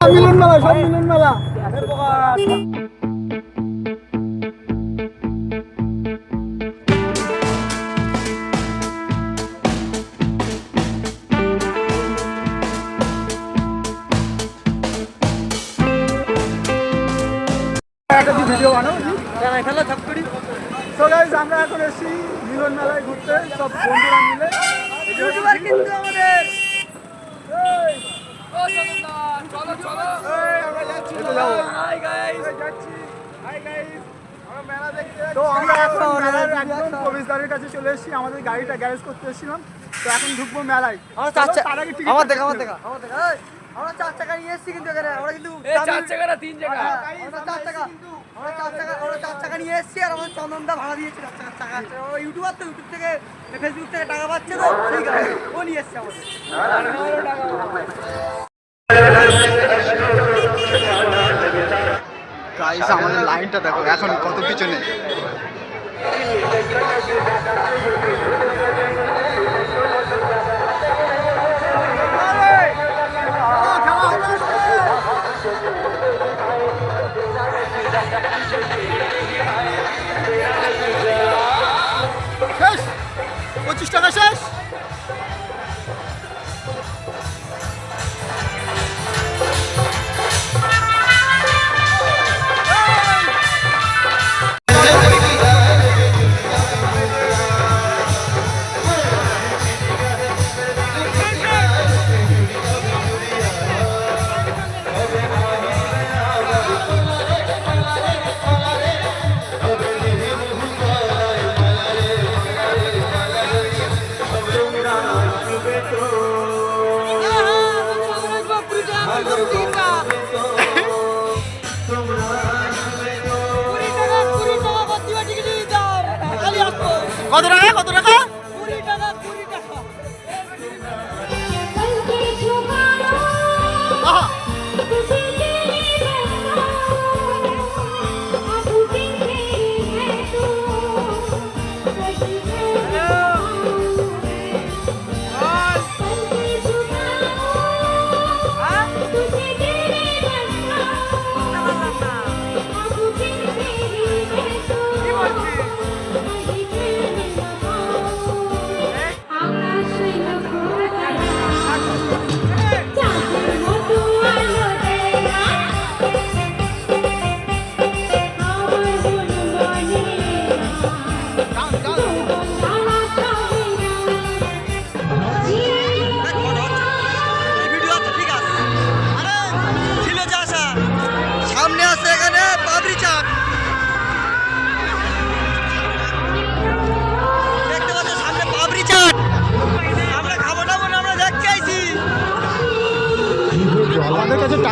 মিলন মেলা সব মিলন মেলা। আমরা এখন এসেছি মিলন মেলায় ঘুরতে সব বন্ধুরা মিলে। কিন্তু আমাদের। তো আমরা এখন মেলার একদম প্রবেশদ্বারের কাছে চলে এসেছি। আমাদের গাড়িটা গ্যারেজ করতে এসেছিলাম। তো এখন ঢুকবো মেলায়। আমার দেখা আমার দেখা আমার দেখা। আমরা চার চাকা নিয়ে এসেছি কিন্তু এখানে। আমরা কিন্তু চার চাকা না তিন চাকা। চার চাকা আমরা চার চাকা আমরা চার চাকা নিয়ে এসেছি আর আমার চন্দনদা ভাড়া দিয়েছে চার চাকা। চাকা ইউটিউবার তো ইউটিউব থেকে ফেসবুক থেকে টাকা পাচ্ছে তো সেই কারণে ও নিয়ে এসেছে আমাদের। গাইস আমাদের লাইনটা দেখো এখন কত পিছনে? পঁচিশ টাকা শেষ। কত টাকা? কত টাকা? Thank এই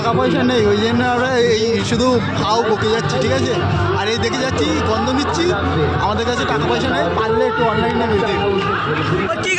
টাকা পয়সা নেই, ওই জন্য আমরা এই শুধু খাও, বকে যাচ্ছি, ঠিক আছে? আর এই দেখে যাচ্ছি, গন্ধ নিচ্ছি, আমাদের কাছে টাকা পয়সা নেই, পারলে একটু অনলাইনে বেশি ওই কি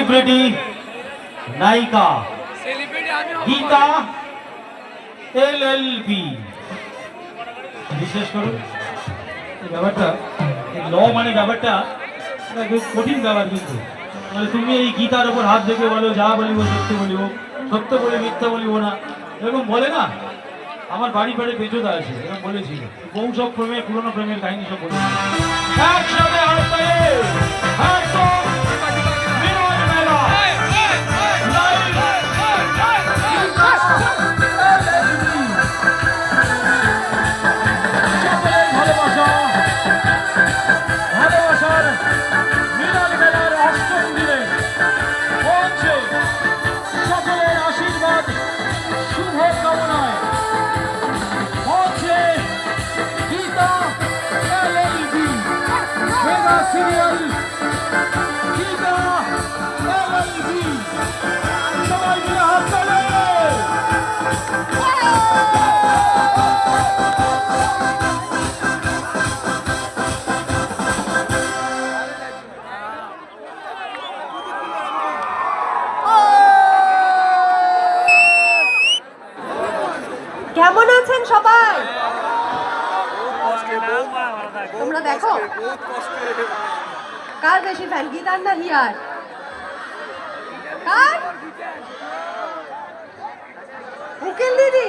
সেলিব্রিটি নায়িকা গীতা এল এল বি বিশেষ করুন ব্যাপারটা ল মানে ব্যাপারটা কঠিন ব্যাপার কিন্তু। মানে তুমি এই গীতার ওপর হাত দেখে বলো যা বলিব সত্য বলিব সত্য বলে মিথ্যা বলিব না। এরকম বলে না? আমার বাড়ি বাড়ি পেজোদা আছে এরকম বলেছিল। বউ সব প্রেমের পুরোনো প্রেমের কাহিনী সব বলেছিল। একসাথে হাত सीरियल কার বেশি ফ্যান গীতার না হিয়ার? কার? উকিল দিদি।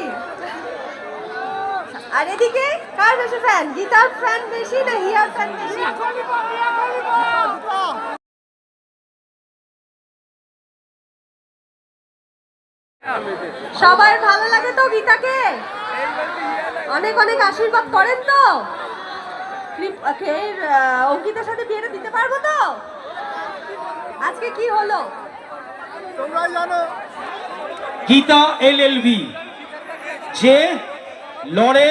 আর এদিকে কার বেশি ফ্যান গীতার ফ্যান বেশি না হিয়ার ফ্যান বেশি? সবার ভালো লাগে তো গীতাকে? অনেক অনেক আশীর্বাদ করেন তো? ক্লিপ- অঙ্কিতার সাথে বিয়েটা দিতে পারব তো? আজকে কি হলো? তোমরাই জানো। গীতা এল এল বি যে লড়ে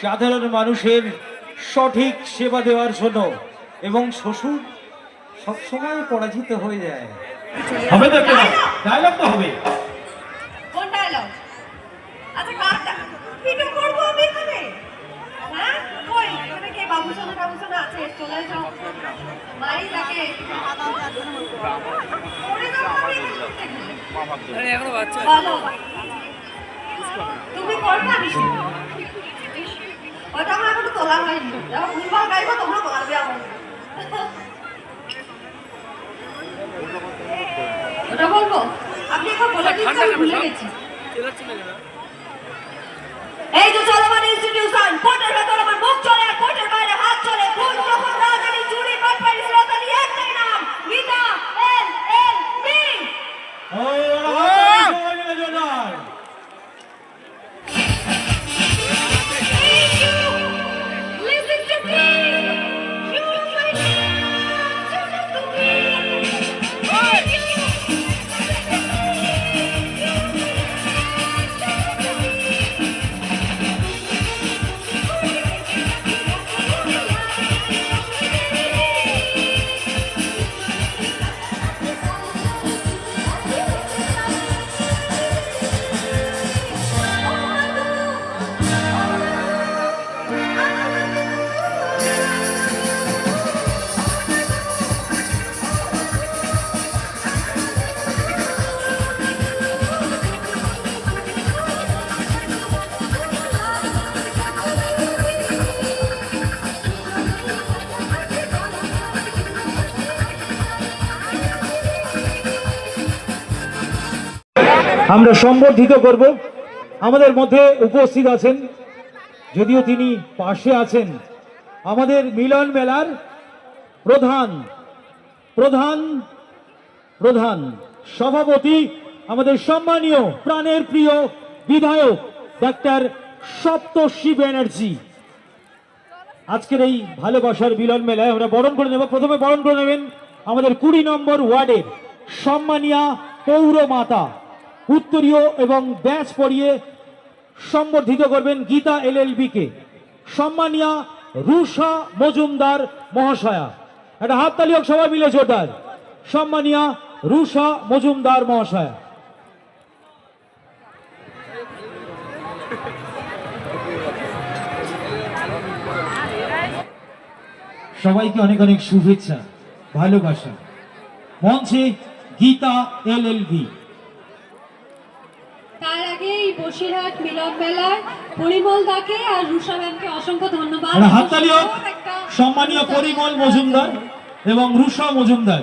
সাধারণ মানুষের সঠিক সেবা দেওয়ার জন্য এবং শ্বশুর সবসময় পরাজিত হয়ে যায়। হবে তো ডায়লগ তো হবে কোন ডায়লগ আচ্ছা কারটা ভিডিও করব আমি এখানে হ্যাঁ কই এখানে কে বাবুসোনা টাবুসোনা আছে চলে যাও মাই লাগে ওরে যাও আমি এখানে বলো তুমি করবে আমি ওটা আমার তোলা হয়নি। ভুলভাল গাইবো তোমরা বলবে আমার। ওটা বলব? আপনি এখন বলে দিচ্ছেন ভুলে গেছি। এই আমরা সম্বর্ধিত করব। আমাদের মধ্যে উপস্থিত আছেন, যদিও তিনি পাশে আছেন, আমাদের মিলন মেলার প্রধান প্রধান প্রধান সভাপতি, আমাদের সম্মানীয় প্রাণের প্রিয় বিধায়ক ডাক্তার সপ্তর্ষি ব্যানার্জি। আজকের এই ভালোবাসার মিলন মেলায় আমরা বরণ করে নেব। প্রথমে বরণ করে নেবেন আমাদের কুড়ি নম্বর ওয়ার্ডের সম্মানিয়া পৌরমাতা উত্তরীয় এবং ব্যাচ পরিয়ে সম্বর্ধিত করবেন গীতা এলএলবি কে সম্মানিয়া রুষা মজুমদার মহাশয়া। একটা হাততালি হোক, সবাই মিলে জোরদার। সম্মানিয়া রুষা মজুমদার মহাশয়া। সবাইকে অনেক অনেক শুভেচ্ছা, ভালোবাসা। মঞ্চে গীতা এল এই বসিরহাট মিলন মেলার পরিমল দাকে আর রুষা ম্যামকে অসংখ্য ধন্যবাদ। একটা হাততালি হোক সম্মানীয় পরিমল মজুমদার এবং রুষা মজুমদার।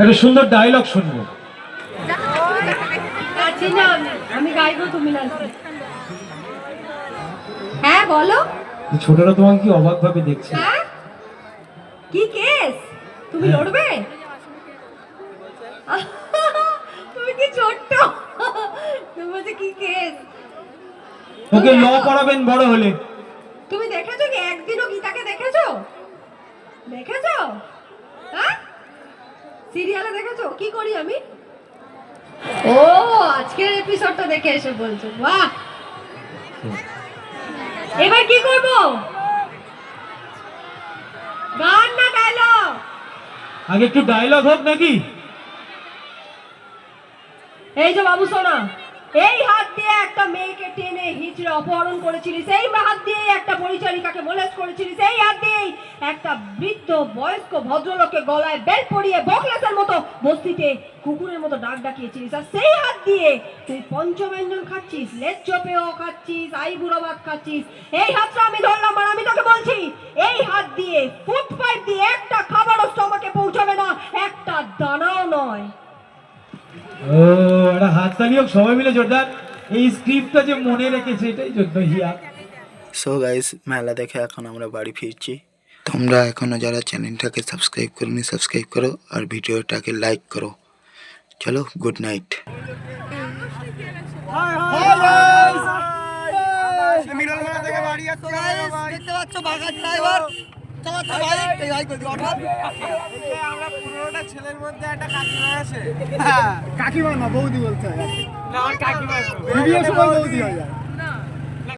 একটা সুন্দর ডায়লগ শুনব। আমি। আমি গাইবো তুমি হ্যাঁ বলো। ছোটরা তোমাকে কি অবাক ভাবে দেখছে? হ্যাঁ? কি কেস? তুমি হ্যাঁ। লড়বে? তুমি কি ছোট্ট? তুমি কি কেস ওকে ল পড়াবেন বড় হলে। তুমি দেখেছ কি? একদিনও গীতাকে দেখেছ? দেখেছ? হ্যাঁ? সিরিয়ালে দেখেছ? কি করি আমি? ও আজকের এপিসোডটা দেখে এসে বলছো। বাহ! এবার কি করব? গান না ডায়লগ আগে একটু ডায়লগ হোক নাকি? এই যে বাবু সোনা, এই হাত দিয়ে একটা মেয়েকে টেনে হিচড়ে অপহরণ করেছিলিস, এই হাত দিয়ে একটা পরিচারিকাকে মোলেস করেছিলিস, এই হাত দিয়ে একটা বৃদ্ধ বয়স্ক ভদ্রলোককে গলায় বেল পরিয়ে বকলেসের মতো বস্তিতে কুকুরের মতো ডাক ডাকিয়েছিলিস, আর সেই হাত দিয়ে তুই পঞ্চব্যঞ্জন খাচ্ছিস পেও খাচ্ছিস আইবুড়ো ভাত খাচ্ছিস। এই হাতটা আমি ধরলাম, আর আমি তোকে বলছি, এই হাত দিয়ে ফুট পাইপ দিয়ে একটা খাবারও স্টমাকে পৌঁছাবে না, একটা দানাও নয়। ও একটা হাততালি হোক সবাই মিলে জোরদার। এই স্ক্রিপ্টটা যে মনে রেখেছে এটাই জন্য হিয়া। সো গাইস মেলা দেখে এখন আমরা বাড়ি ফিরছি। তোমরা এখনও যারা চ্যানেলটাকে সাবস্ক্রাইব করনি সাবস্ক্রাইব করো আর ভিডিওটাকে লাইক করো। চলো গুড নাইট মিলন মেলা থেকে বাড়ি তো দেখতে পাচ্ছ বাঘা ড্রাইভার একটা কাকিমা আছে কাকিমা না বৌদি বলতে হয় কাকিমা বৌদি বৌদি হয়